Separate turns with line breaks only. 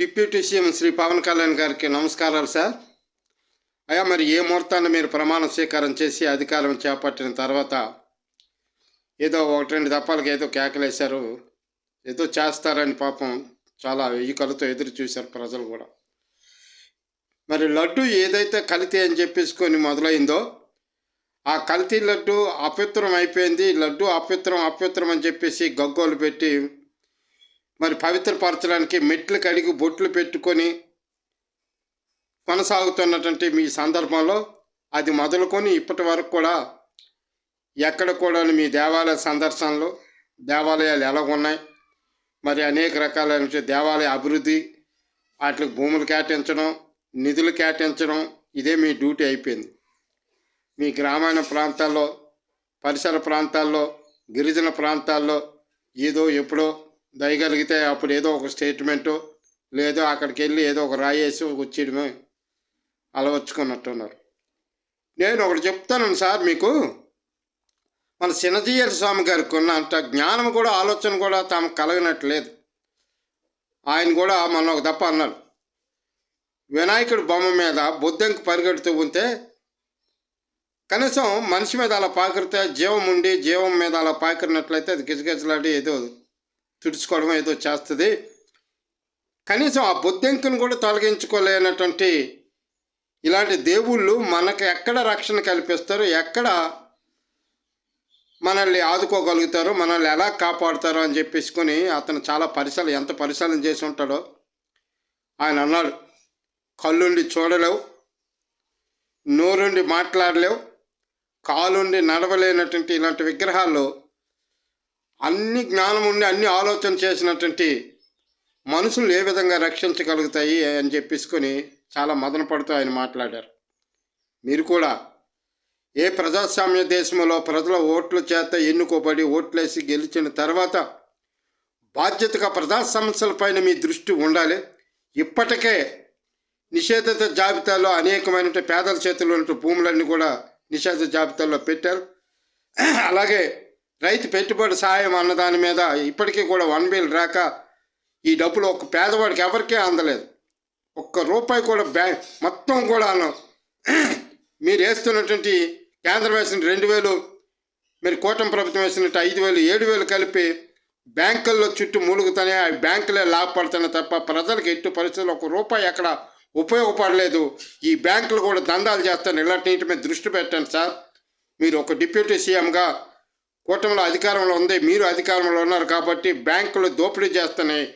Deputy CM Shri Pawan Kalyan గారికి నమస్కారాలు sir. అయ్యా మరి ఏ ముహూర్తాన్ని మీరు ప్రమాణ స్వీకారం చేసి అధికారం చేపట్టిన తర్వాత ఏదో ఒకటి రెండు దప్పాలకి ఏదో కేకలేశారు ఏదో చేస్తారని పాపం చాలా వెయ్యి కళ్ళతో ఎదురు చూశారు ప్రజలు కూడా. మరి లడ్డు ఏదైతే కల్తీ అని చెప్పేసుకొని మొదలైందో ఆ కల్తీ లడ్డు అపవిత్రం అయిపోయింది. లడ్డు అపవిత్రం అపవిత్రం అని చెప్పేసి గగ్గోలు పెట్టి మరి పవిత్రపరచడానికి మెట్లు కడిగి బొట్లు పెట్టుకొని కొనసాగుతున్నటువంటి మీ సందర్భంలో అది మొదలుకొని ఇప్పటి వరకు కూడా ఎక్కడ కూడా మీ దేవాలయ సందర్శనలు దేవాలయాలు ఎలా ఉన్నాయి? మరి అనేక రకాలైన దేవాలయ అభివృద్ధి వాటికి భూములు కేటాయించడం నిధులు కేటాయించడం ఇదే మీ డ్యూటీ అయిపోయింది. మీ గ్రామీణ ప్రాంతాల్లో పరిసర ప్రాంతాల్లో గిరిజన ప్రాంతాల్లో ఏదో ఎప్పుడో దయగలిగితే అప్పుడు ఏదో ఒక స్టేట్మెంటు లేదో అక్కడికి వెళ్ళి ఏదో ఒక రాయేసి వచ్చేయడమే అలవర్చుకున్నట్టున్నారు నేను ఒకటి చెప్తాను సార్ మీకు. మన చిన్నజీయర్ స్వామి గారికి ఉన్నంత జ్ఞానం కూడా ఆలోచన కూడా తాము కలగనట్లేదు. ఆయన కూడా మొన్న ఒక దప్ప అన్నారు. వినాయకుడి బొమ్మ మీద బుద్ధంకి పరిగెడుతూ ఉంటే కనీసం మనిషి మీద అలా పాకిరితే జీవం ఉండి జీవం మీద అలా పాకిరినట్లయితే అది గిజగిజలాడి ఏదో తుడుచుకోవడం ఏదో చేస్తుంది. కనీసం ఆ బుద్ధంకుని కూడా తొలగించుకోలేనటువంటి ఇలాంటి దేవుళ్ళు మనకు ఎక్కడ రక్షణ కల్పిస్తారు ఎక్కడ మనల్ని ఆదుకోగలుగుతారో మనల్ని ఎలా కాపాడుతారో అని చెప్పేసుకొని అతను చాలా పరిశీలన ఎంత పరిశీలన చేసి ఉంటాడో ఆయన అన్నాడు. కళ్ళుండి చూడలేవు నోరుండి మాట్లాడలేవు కాలుండి నడవలేనటువంటి ఇలాంటి విగ్రహాల్లో అన్ని జ్ఞానం ఉండి అన్ని ఆలోచన చేసినటువంటి మనుషులు ఏ విధంగా రక్షించగలుగుతాయి అని చెప్పేసుకొని చాలా మదన పడుతూ ఆయన మాట్లాడారు. మీరు కూడా ఏ ప్రజాస్వామ్య దేశంలో ప్రజల ఓట్ల చేత ఎన్నుకోబడి ఓట్లేసి గెలిచిన తర్వాత బాధ్యతగా ప్రజా సమస్యలపైన మీ దృష్టి ఉండాలి. ఇప్పటికే నిషేధిత జాబితాలో అనేకమైన పేదల చేతుల్లో ఉన్న భూములన్నీ కూడా నిషేధ జాబితాలో పెట్టారు. అలాగే రైతు పెట్టుబడి సాయం అన్నదాని మీద ఇప్పటికీ కూడా వన్ బిల్ రాక ఈ డబ్బులు ఒక పేదవాడికి ఎవరికీ అందలేదు. ఒక్క రూపాయి కూడా బ్యాంక్ మొత్తం కూడా మీరు వేస్తున్నటువంటి కేంద్రం వేసిన రెండు వేలు మీరు కూటమి ప్రభుత్వం వేసినట్టు ఐదు వేలు ఏడు వేలు కలిపి బ్యాంకుల్లో చుట్టూ మూలుగుతానే ఆ బ్యాంకులే లాభపడుతున్నాయి తప్ప ప్రజలకు ఎట్టి పరిస్థితుల్లో ఒక రూపాయి ఎక్కడ ఉపయోగపడలేదు. ఈ బ్యాంకులు కూడా దందాలు చేస్తాను. ఇలాంటి మీద దృష్టి పెట్టండి సార్. మీరు ఒక డిప్యూటీ సీఎంగా కూటమిలో అధికారంలో ఉంది మీరు అధికారంలో ఉన్నారు కాబట్టి బ్యాంకులు దోపిడీ చేస్తున్నాయి.